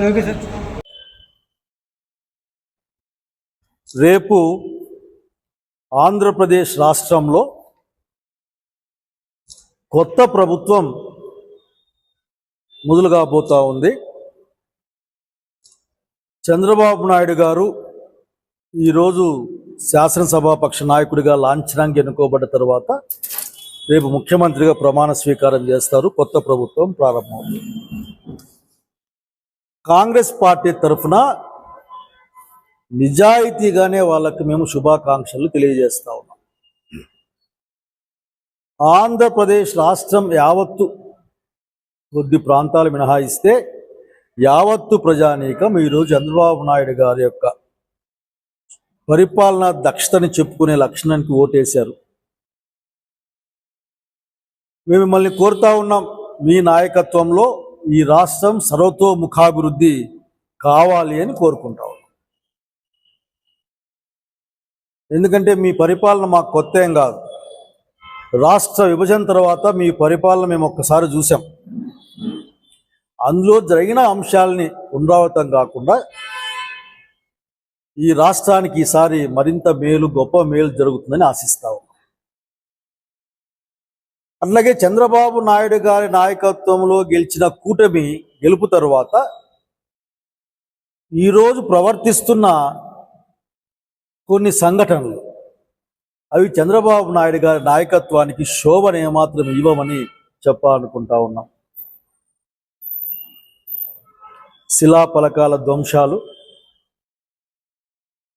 Okay sir. రేపు ఆంధ్రప్రదేశ్ రాష్ట్రంలో కొత్త ప్రభుత్వం మొదలు కాబోతా ఉంది. చంద్రబాబు నాయుడు గారు ఈరోజు శాసనసభాపక్ష నాయకుడిగా లాంఛనంగా ఎన్నుకోబడ్డ తర్వాత రేపు ముఖ్యమంత్రిగా ప్రమాణ స్వీకారం చేస్తారు. కొత్త ప్రభుత్వం ప్రారంభమవుతుంది. కాంగ్రెస్ పార్టీ తరఫున నిజాయితీగానే వాళ్ళకి మేము శుభాకాంక్షలు తెలియజేస్తా ఉన్నాం. ఆంధ్రప్రదేశ్ రాష్ట్రం యావత్తు కొద్ది ప్రాంతాలు మినహాయిస్తే యావత్తు ప్రజానీకం ఈరోజు చంద్రబాబు నాయుడు గారి యొక్క పరిపాలన దక్షతని చెప్పుకునే లక్షణానికి ఓటేశారు. మేము మిమ్మల్ని కోరుతా ఉన్నాం. మీ నాయకత్వంలో ఈ రాష్ట్రం సర్వతోముఖాభివృద్ధి కావాలి అని కోరుకుంటా ఉన్నాం. ఎందుకంటే మీ పరిపాలన మాకు కొత్త ఏం కాదు. రాష్ట్ర విభజన తర్వాత మీ పరిపాలన మేము ఒక్కసారి చూసాం. అందులో జరిగిన అంశాలని పునరావృతం కాకుండా ఈ రాష్ట్రానికి ఈసారి మరింత మేలు గొప్ప మేలు జరుగుతుందని ఆశిస్తా ఉన్నాం. అట్లాగే చంద్రబాబు నాయుడు గారి నాయకత్వంలో గెలిచిన కూటమి గెలుపు తరువాత ఈరోజు ప్రవర్తిస్తున్న కొన్ని సంఘటనలు. అవి చంద్రబాబు నాయుడు గారి నాయకత్వానికి శోభను ఏమాత్రం ఇవ్వమని చెప్పాలనుకుంటా ఉన్నాం. శిలాఫలకాల ధ్వంసాలు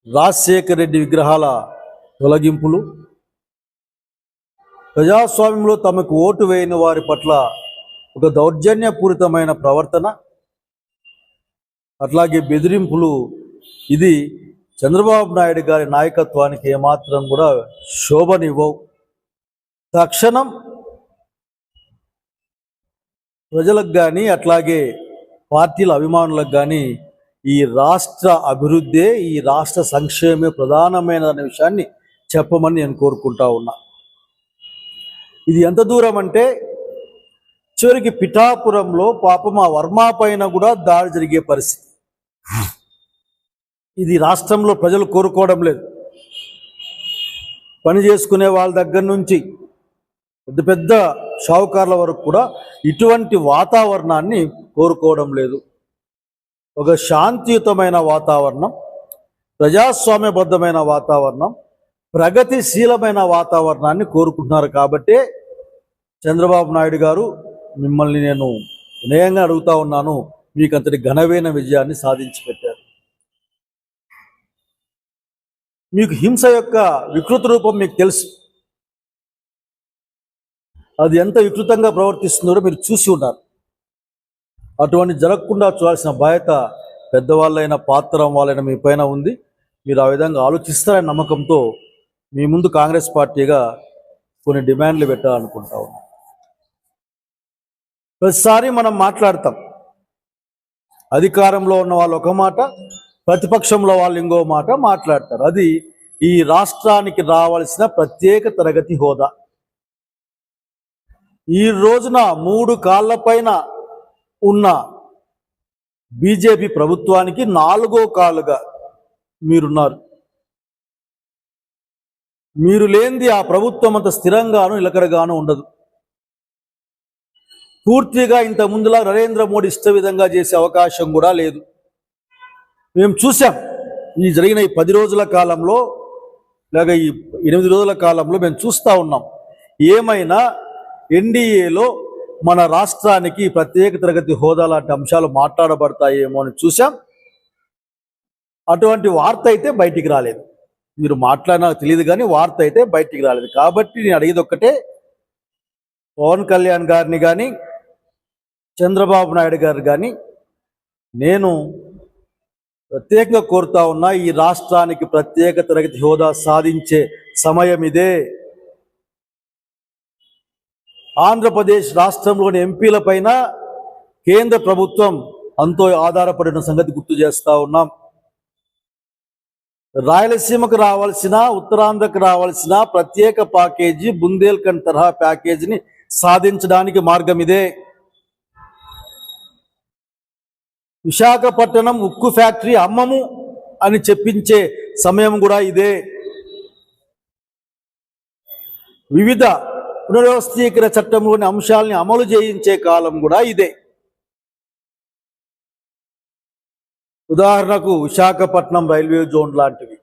రాజశేఖర రెడ్డి విగ్రహాల తొలగింపులు ప్రజాస్వామ్యంలో తమకు ఓటు వేయని వారి పట్ల ఒక దౌర్జన్యపూరితమైన ప్రవర్తన అట్లాగే బెదిరింపులు ఇది చంద్రబాబు నాయుడు గారి నాయకత్వానికి ఏమాత్రం కూడా శోభనివ్వవు. తక్షణం ప్రజలకు కానీ అట్లాగే పార్టీల అభిమానులకు కానీ ఈ రాష్ట్ర అభివృద్ధే ఈ రాష్ట్ర సంక్షేమే ప్రధానమైన అనే విషయాన్ని చెప్పమని నేను కోరుకుంటా ఉన్నా. ఇది ఎంత దూరం అంటే చివరికి పిఠాపురంలో పాపం ఆ వర్మ పైన కూడా దాడి జరిగే పరిస్థితి. ఇది రాష్ట్రంలో ప్రజలు కోరుకోవడం లేదు. పని చేసుకునే వాళ్ళ దగ్గర నుంచి పెద్ద పెద్ద షావుకారుల వరకు కూడా ఇటువంటి వాతావరణాన్ని కోరుకోవడం లేదు. ఒక శాంతియుతమైన వాతావరణం ప్రజాస్వామ్యబద్ధమైన వాతావరణం ప్రగతిశీలమైన వాతావరణాన్ని కోరుకుంటున్నారు కాబట్టే చంద్రబాబు నాయుడు గారు మిమ్మల్ని నేను వినయంగా అడుగుతా ఉన్నాను. మీకు అంతటి ఘనమైన విజయాన్ని సాధించి పెట్టారు మీకు హింస యొక్క వికృత రూపం మీకు తెలుసు. అది ఎంత వికృతంగా ప్రవర్తిస్తుందో మీరు చూసి ఉన్నారు. అటువంటి జరగకుండా చూడాల్సిన బాధ్యత పెద్దవాళ్ళైన పాత్రం వాళ్ళైన మీ పైన ఉంది. మీరు ఆ విధంగా ఆలోచిస్తారనే నమ్మకంతో మీ ముందు కాంగ్రెస్ పార్టీగా కొన్ని డిమాండ్లు పెట్టాలనుకుంటా ఉన్నాం. ప్రతిసారి మనం మాట్లాడతాం. అధికారంలో ఉన్న వాళ్ళు ఒక మాట ప్రతిపక్షంలో వాళ్ళు ఇంకో మాట మాట్లాడతారు. అది ఈ రాష్ట్రానికి రావాల్సిన ప్రత్యేక తరగతి హోదా. ఈ రోజున మూడు కాళ్ళపైన ఉన్న బీజేపీ ప్రభుత్వానికి నాలుగో కాలుగా మీరున్నారు. మీరు లేనిది ఆ ప్రభుత్వం అంత స్థిరంగాను నిలకడగాను ఉండదు. పూర్తిగా ఇంత ముందులా నరేంద్ర మోడీ ఇష్ట విధంగా చేసే అవకాశం కూడా లేదు. మేము చూసాం ఈ జరిగిన ఈ పది రోజుల కాలంలో లేక ఈ ఎనిమిది రోజుల కాలంలో మేము చూస్తూ ఉన్నాం. ఏమైనా ఎన్డీఏలో మన రాష్ట్రానికి ప్రత్యేక తరగతి హోదా లాంటి అంశాలు మాట్లాడబడతాయేమో అని చూసాం అటువంటి వార్త అయితే బయటికి రాలేదు. మీరు మాట్లాడినా తెలియదు కానీ వార్త అయితే బయటికి రాలేదు. కాబట్టి నేను అడిగేది ఒక్కటే పవన్ కళ్యాణ్ గారిని కానీ చంద్రబాబు నాయుడు గారు కానీ నేను ప్రత్యేకంగా కోరుతా ఉన్నా ఈ రాష్ట్రానికి ప్రత్యేక తరగతి హోదా సాధించే సమయం ఇదే. ఆంధ్రప్రదేశ్ రాష్ట్రంలోని ఎంపీల పైన కేంద్ర ప్రభుత్వం అంతో ఆధారపడిన సంగతి గుర్తు చేస్తూ ఉన్నాం. రాయలసీమకు రావాల్సిన ఉత్తరాంధ్రకు రావాల్సిన ప్రత్యేక ప్యాకేజీ బుందేల్ఖండ్ తరహా ప్యాకేజీని సాధించడానికి మార్గం ఇదే. విశాఖపట్నం ఉక్కు ఫ్యాక్టరీ అమ్మము అని చెప్పించే సమయం కూడా ఇదే. వివిధ పునర్వ్యవస్థీకరణ చట్టంలోని అంశాలని అమలు చేయించే కాలం కూడా ఇదే. ఉదాహరణకు విశాఖపట్నం రైల్వే జోన్ లాంటివి.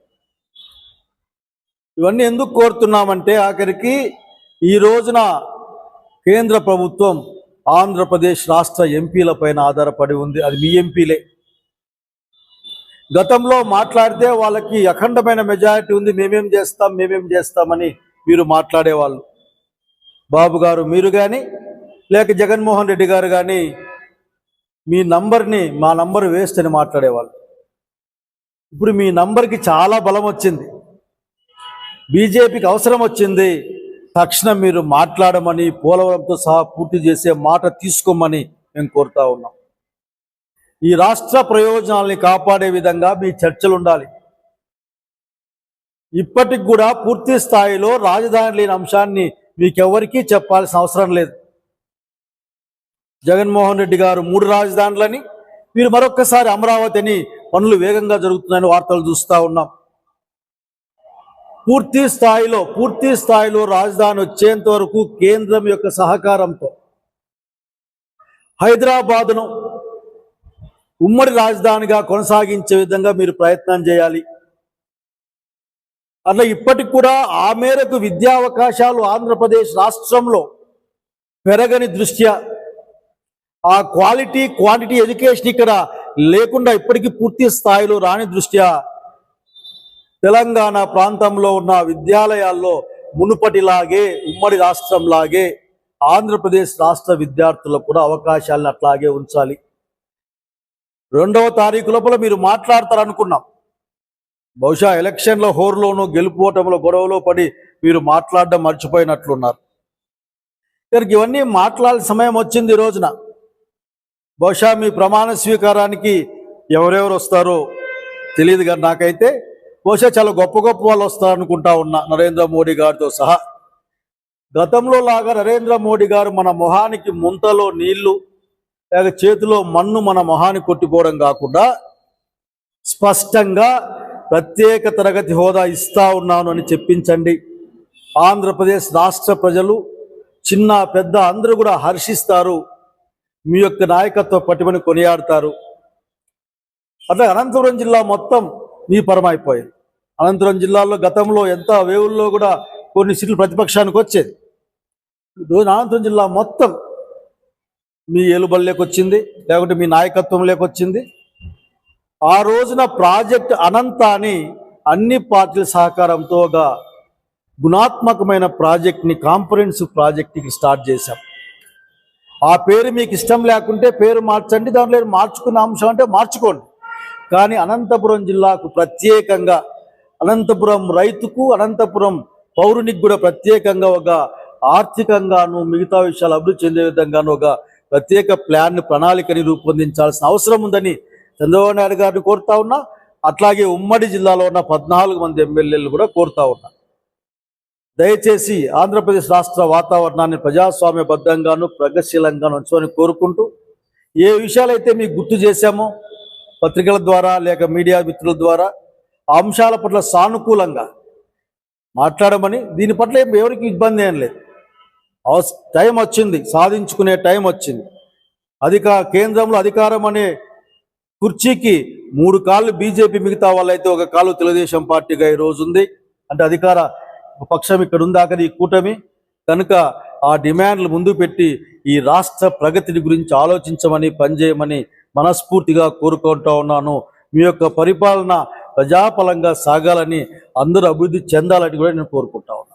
ఇవన్నీ ఎందుకు కోరుతున్నామంటే ఆఖరికి ఈ రోజున కేంద్ర ప్రభుత్వం ఆంధ్రప్రదేశ్ రాష్ట్ర ఎంపీల పైన ఆధారపడి ఉంది. అది మీ ఎంపీలే. గతంలో మాట్లాడితే వాళ్ళకి అఖండమైన మెజారిటీ ఉంది. మేమేం చేస్తాం మేమేం చేస్తామని మీరు మాట్లాడేవాళ్ళు. బాబు గారు మీరు కానీ లేక జగన్మోహన్ రెడ్డి గారు కానీ మీ నంబర్ని మా నంబర్ వేస్ట్ అని మాట్లాడేవాళ్ళు. ఇప్పుడు మీ నంబర్కి చాలా బలం వచ్చింది. బీజేపీకి అవసరం వచ్చింది. తక్షణం మీరు మాట్లాడమని పోలవరంతో సహా పూర్తి చేసే మాట తీసుకోమని మేము కోరుతా ఉన్నాం. ఈ రాష్ట్ర ప్రయోజనాల్ని కాపాడే విధంగా మీ చర్చలు ఉండాలి. ఇప్పటికి కూడా పూర్తి స్థాయిలో రాజధాని లేని అంశాన్ని మీకెవరికీ చెప్పాల్సిన అవసరం లేదు. జగన్మోహన్ రెడ్డి గారు మూడు రాజధానులని మీరు మరొక్కసారి అమరావతి అని పనులు వేగంగా జరుగుతున్నాయని వార్తలు చూస్తూ ఉన్నాం. పూర్తి స్థాయిలో పూర్తి స్థాయిలో రాజధాని వచ్చేంత వరకు కేంద్రం యొక్క సహకారంతో హైదరాబాదును ఉమ్మడి రాజధానిగా కొనసాగించే విధంగా మీరు ప్రయత్నం చేయాలి. అట్లా ఇప్పటికి కూడా ఆ మేరకు విద్యా అవకాశాలు ఆంధ్రప్రదేశ్ రాష్ట్రంలో పెరగని దృష్ట్యా ఆ క్వాలిటీ క్వాంటిటీ ఎడ్యుకేషన్ ఇక్కడ లేకుండా ఇప్పటికీ పూర్తి స్థాయిలో రాని దృష్ట్యా తెలంగాణ ప్రాంతంలో ఉన్న విద్యాలయాల్లో మునుపటిలాగే ఉమ్మడి రాష్ట్రంలాగే ఆంధ్రప్రదేశ్ రాష్ట్ర విద్యార్థులకు కూడా అవకాశాలను అట్లాగే ఉంచాలి. రెండవ తారీఖు లోపల మీరు మాట్లాడతారనుకున్నాం. బహుశా ఎలక్షన్ల హోరులోనూ గెలుపోవటంలో గొడవలో పడి మీరు మాట్లాడడం మర్చిపోయినట్లున్నారు. ఇక్కడికి ఇవన్నీ మాట్లాడాల్సిన సమయం వచ్చింది ఈ రోజున. బహుశా మీ ప్రమాణ స్వీకారానికి ఎవరెవరు వస్తారో తెలియదు కానీ నాకైతే బహుశా చాలా గొప్ప గొప్ప వాళ్ళు వస్తారనుకుంటా ఉన్నా నరేంద్ర మోడీ గారితో సహా. గతంలో లాగా నరేంద్ర మోడీ గారు మన మొహానికి ముంతలో నీళ్ళు లేక చేతిలో మన్ను మన మొహాన్ని కొట్టుకోవడం కాకుండా స్పష్టంగా ప్రత్యేక తరగతి హోదా ఇస్తా ఉన్నాను అని చెప్పించండి. ఆంధ్రప్రదేశ్ రాష్ట్ర ప్రజలు చిన్న పెద్ద అందరూ కూడా హర్షిస్తారు. మీ యొక్క నాయకత్వ పటిమని కొనియాడతారు. అట్లా అనంతపురం జిల్లా మొత్తం మీ పరమైపోయింది అనంతపురం జిల్లాలో గతంలో ఎంత వేవుల్లో కూడా కొన్ని సీట్లు ప్రతిపక్షానికి వచ్చేది. ఈరోజు అనంతపురం జిల్లా మొత్తం మీ ఏలుబడిలోకి వచ్చింది లేకుంటే మీ నాయకత్వం వచ్చింది. ఆ రోజున ప్రాజెక్ట్ అనంత అని అన్ని పార్టీల సహకారంతో గుణాత్మకమైన ప్రాజెక్ట్ని కాంపరెన్సివ్ ప్రాజెక్ట్కి స్టార్ట్ చేశాం. ఆ పేరు మీకు ఇష్టం లేకుంటే పేరు మార్చండి దాంట్లో మార్చుకున్న అంశం అంటే మార్చుకోండి. కానీ అనంతపురం జిల్లాకు ప్రత్యేకంగా అనంతపురం రైతుకు అనంతపురం పౌరునికి కూడా ప్రత్యేకంగా ఒక ఆర్థికంగాను మిగతా విషయాలు అభివృద్ధి చెందే విధంగాను ఒక ప్రత్యేక ప్లాన్ ప్రణాళికని రూపొందించాల్సిన అవసరం ఉందని చంద్రబాబు నాయుడు గారిని కోరుతా ఉన్నా. అట్లాగే ఉమ్మడి జిల్లాలో ఉన్న పద్నాలుగు మంది ఎమ్మెల్యేలు కూడా కోరుతా ఉన్నా. దయచేసి ఆంధ్రప్రదేశ్ రాష్ట్ర వాతావరణాన్ని ప్రజాస్వామ్యబద్ధంగాను ప్రగతిశీలంగాను ఉంచుకొని కోరుకుంటూ ఏ విషయాలైతే మీకు గుర్తు చేశామో పత్రికల ద్వారా లేక మీడియా మిత్రుల ద్వారా ఆ అంశాల పట్ల సానుకూలంగా మాట్లాడమని దీని పట్ల ఎవరికి ఇబ్బంది ఏం లేదు. అవస్ టైం వచ్చింది సాధించుకునే టైం వచ్చింది. అధికార కేంద్రంలో అధికారం అనే కుర్చీకి మూడు కాళ్ళు బీజేపీ మిగతా వాళ్ళైతే ఒక కాలు తెలుగుదేశం పార్టీగా ఈ రోజు ఉంది అంటే అధికార పక్షం ఇక్కడ ఉంది అక్కడ ఈ కూటమి. కనుక ఆ డిమాండ్లు ముందు పెట్టి ఈ రాష్ట్ర ప్రగతిని గురించి ఆలోచించమని పనిచేయమని మనస్ఫూర్తిగా కోరుకుంటా ఉన్నాను. మీ యొక్క పరిపాలన ప్రజాపలంగా సాగాలని అందరూ అభివృద్ధి చెందాలని కూడా నేను కోరుకుంటా ఉన్నాను.